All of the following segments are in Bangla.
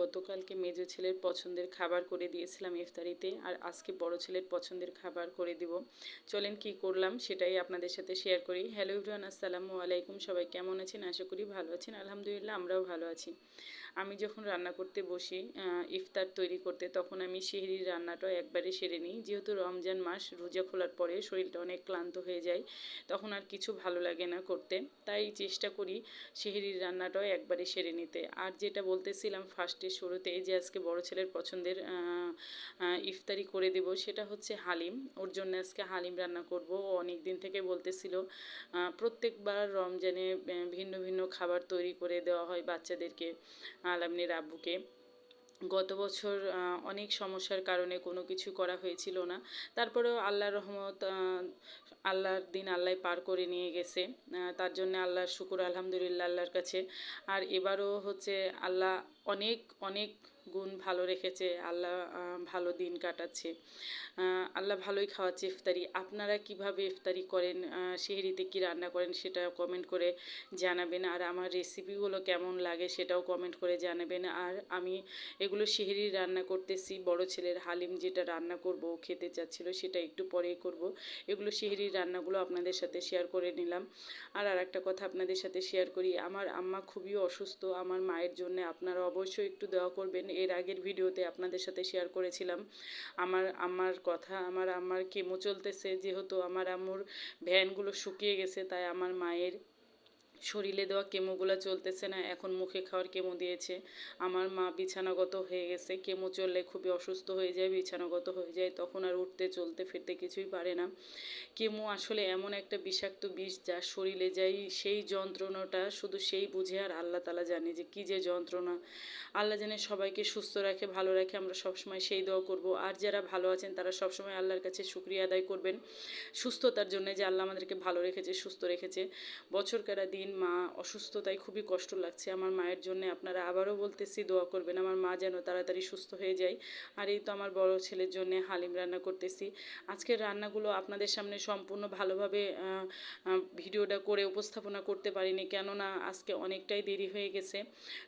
গতকালকে মেজো ছেলের পছন্দের খাবার করে দিয়েছিলাম ইফতারিতে, আর আজকে বড় ছেলের পছন্দের খাবার করে দিব। চলেন কি করলাম সেটাই আপনাদের সাথে শেয়ার করি। হ্যালো ইভরান আসসালামু আলাইকুম, সবাই কেমন আছেন? আশা করি ভালো আছেন, আলহামদুলিল্লাহ আমরাও ভালো আছি। আমি যখন রান্না করতে বসি ইফতার তৈরি করতে, তখন আমি সেহরির রান্নাটা একবারে সেরে নিই। যেহেতু রমজান মাস, রোজা খোলার পরে শরীরটা অনেক ক্লান্ত হয়ে যায়, তখন আর কিছু ভালো লাগে না করতে। তাই চেষ্টা করি সেহরির রান্নাটাও একবারে সেরে নিতে। আর যেটা বলতেছিলাম ফার্স্টে শুরুতে যে আজকে বড় ছেলের পছন্দের ইফতারি করে দেব সেটা হচ্ছে হালিম। ওর জন্য আজকে হালিম রান্না করব। ও অনেক দিন থেকে বলতেছিল প্রত্যেকবার রমজানে ভিন্ন ভিন্ন খাবার তৈরি করে দেওয়া হয় বাচ্চাদেরকে, আলামনির আব্বুকে। গত বছর অনেক সমস্যার কারণে কোনো কিছু করা হয়েছিল না। তারপরেও আল্লাহর রহমত আল্লাহর দিন আল্লাহ পার করে নিয়ে গেছে। তার জন্য আল্লাহর শুকুর, আলহামদুলিল্লাহ আল্লাহর কাছে। আর এবারও হচ্ছে আল্লাহ অনেক অনেক গুণ ভালো রেখেছে। আল্লাহ ভালো দিন কাটাচ্ছে। আল্লাহ ভালোই খাওয়াচ্ছে ইফতারি। আপনারা কীভাবে ইফতারি করেন? সেহরিতে কি রান্না করেন সেটা কমেন্ট করে জানাবেন। আর আমার রেসিপিগুলো কেমন লাগে সেটাও কমেন্ট করে জানাবেন। আর আমি এগুলো সেহরি রান্না করতেছি। বড় ছেলের হালিম যেটা রান্না করব খেতে চাচ্ছিল, সেটা একটু পরেই করব। এগুলো সেহরির রান্নাগুলো আপনাদের সাথে শেয়ার করে নিলাম। আর আর একটা কথা আপনাদের সাথে শেয়ার করি। আমার আম্মা খুবই অসুস্থ। আমার মায়ের জন্য আপনারা অবশ্যই একটু দেওয়া করবেন। এর আগের ভিডিওতে আপনাদের সাথে শেয়ার করেছিলাম। আমার আমার কথা, আমার আমার কেমো চলতেছে। যেহেতু আমার আম্মুর ভ্যানগুলো শুকিয়ে গেছে, তাই আমার মায়ের শরীরে দেওয়া কেমোগুলো চলতেছে না, এখন মুখে খাওয়ার কেমো দিয়েছে। আমার মা বিছানাগত হয়ে গেছে, কেমো চললে খুবই অসুস্থ হয়ে যায়, বিছানাগত হয়ে যায়, তখন আর উঠতে, চলতে, ফিরতে কিছুই পারে না। কেমো আসলে এমন একটা বিষাক্ত বিষ যা শরীরে যাই সেই যন্ত্রণাটা শুধু সেই বুঝে আর আল্লাহ তালা জানে যে কী যে যন্ত্রণা। আল্লাহ জানে সবাইকে সুস্থ রাখে, ভালো রাখে, আমরা সবসময় সেই দোয়া করব। আর যারা ভালো আছেন, তারা সবসময় আল্লাহর কাছে শুক্রিয়া আদায় করবেন। সুস্থতার জন্য যে আল্লাহ আমাদেরকে ভালো রেখেছে, সুস্থ রেখেছে। বছর কারা দিন মা অসুস্থতায় খুবই কষ্ট লাগছে। আমার মায়ের জন্য আপনারা আবারও বলতেছি, দোয়া করবেন আমার মা যেন তাড়াতাড়ি সুস্থ হয়ে যায়। আর এই তো আমার বড় ছেলের জন্য হালিম রান্না করতেছি। আজকের রান্নাগুলো আপনাদের সামনে সম্পূর্ণ ভালোভাবে ভিডিওটা করে উপস্থাপনা করতে পারিনি, কেননা আজকে অনেকটাই দেরি হয়ে গেছে।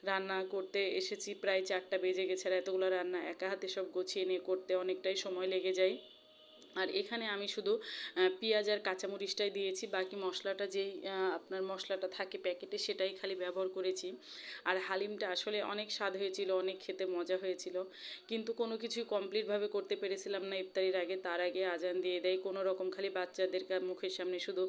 রান্না করতে এসেছি, প্রায় চারটা বেজে গেছে আর এতগুলো রান্না একা হাতে সব গুছিয়ে নিয়ে করতে অনেকটাই সময় লেগে যায়। আর এখানে আমি শুধু পেঁয়াজ আর কাঁচামরিচটাই দিয়েছি, বাকি মশলাটা যেই আপনার মশলাটা থাকে প্যাকেটে সেটাই খালি ব্যবহার করেছি। আর হালিমটা আসলে অনেক স্বাদ হয়েছিল, অনেক খেতে মজা হয়েছিল। কিন্তু কোনো কিছুই কমপ্লিটভাবে করতে পেরেছিলাম না ইফতারির আগে, তার আগে আজান দিয়ে দেয়। কোনো রকম খালি বাচ্চাদের মুখের সামনে শুধু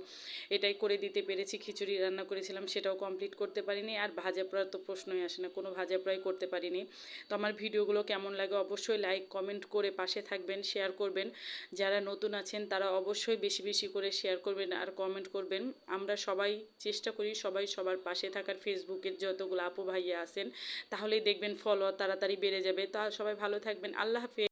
এটাই করে দিতে পেরেছি, খিচুড়ি রান্না করেছিলাম, সেটাও কমপ্লিট করতে পারিনি। আর ভাজা পোড়ার তো প্রশ্নই আসে না, কোনো ভাজা পোড়াই করতে পারিনি। তো আমার ভিডিওগুলো কেমন লাগে অবশ্যই লাইক, কমেন্ট করে পাশে থাকবেন, শেয়ার করবেন। যারা যারা নতুন আছেন, তারা অবশ্যই বেশি বেশি করে শেয়ার করবেন আর কমেন্ট করবেন। আমরা সবাই চেষ্টা করি সবাই সবার পাশে থাকার। ফেসবুকের যতগুলো আপু ভাইয়া আছেন, তাহলেই দেখবেন ফলোয়ার তাড়াতাড়ি বেড়ে যাবে। তা সবাই ভালো থাকবেন। আল্লাহ হাফিজ।